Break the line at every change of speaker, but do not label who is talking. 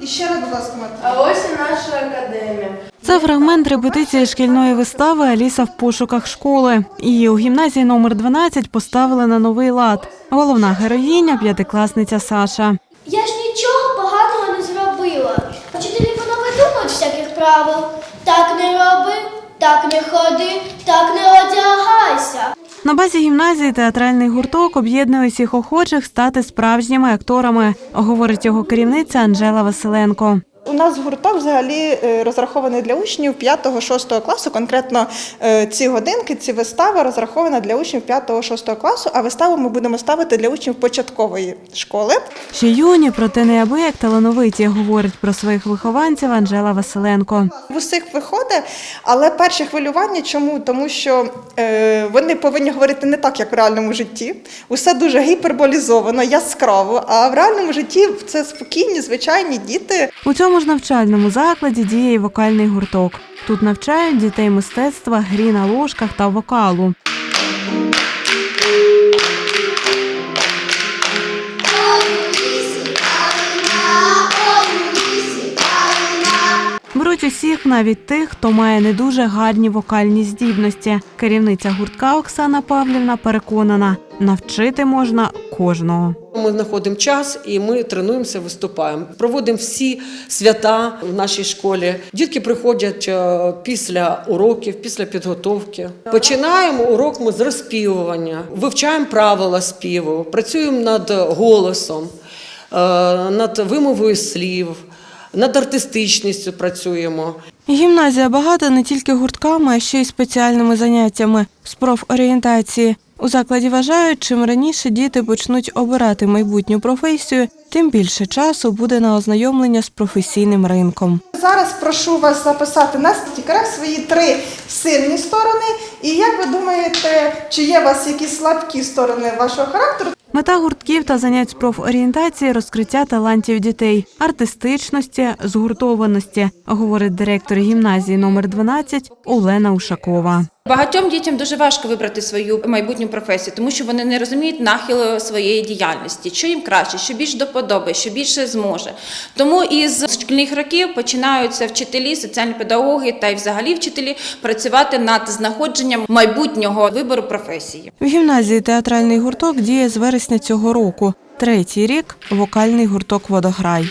І ще раз, будь ласка.
А ось і наша академія.
Це фрагмент репетиції шкільної вистави Аліса в пошуках школи. Її у гімназії номер 12 поставили на новий лад. Головна героїня п'ятикласниця Саша.
Я ж нічого поганого не зробила. Вчителі понавидумують всяких правил. Так не роби, так не ходи, так не.
На базі гімназії театральний гурток об'єднує всіх охочих стати справжніми акторами, говорить його керівниця Анжела Василенко.
У нас гурток взагалі е, розрахований для учнів 5-6 класу. Конкретно е, ці годинки, ці вистави розрахована для учнів 5-6 класу, а виставу ми будемо ставити для учнів початкової школи.
Ще юні, проте неабияк талановиті, говорить про своїх вихованців Анжела Василенко.
В усіх виходить, але перше хвилювання чому? Тому що е, вони повинні говорити не так, як в реальному житті. Усе дуже гіперболізовано, яскраво. А в реальному житті це спокійні, звичайні діти.
У цьому ж навчальному закладі діє і вокальний гурток. Тут навчають дітей мистецтва, грі на ложках та вокалу. Беруть усіх, навіть тих, хто має не дуже гарні вокальні здібності. Керівниця гуртка Оксана Павлівна переконана, навчити можна кожного.
Ми знаходимо час і ми тренуємося, виступаємо. Проводимо всі свята в нашій школі. Дітки приходять е, після уроків, після підготовки. Починаємо урок ми з розспівування, вивчаємо правила співу, працюємо над голосом, е, над вимовою слів, над артистичністю працюємо.
Гімназія багата не тільки гуртками, а ще й спеціальними заняттями з профорієнтації. У закладі вважають, чим раніше діти почнуть обирати майбутню професію, тим більше часу буде на ознайомлення з професійним ринком.
Зараз прошу вас записати на стікерах свої три сильні сторони. І як ви думаєте, чи є у вас якісь слабкі сторони вашого характеру?
Мета гуртків та занять з профорієнтації – розкриття талантів дітей, артистичності, згуртованості, говорить директор гімназії номер 12 Олена Ушакова.
Багатьом дітям дуже важко вибрати свою майбутню професію, тому що вони не розуміють нахилу своєї діяльності, що їм краще, що більш до подоби, що більше зможе. Тому із шкільних років починаються вчителі, соціальні педагоги та й взагалі вчителі працювати над знаходженням майбутнього вибору професії.
В гімназії театральний гурток діє з вересня цього року. Третій рік – вокальний гурток «Водограй».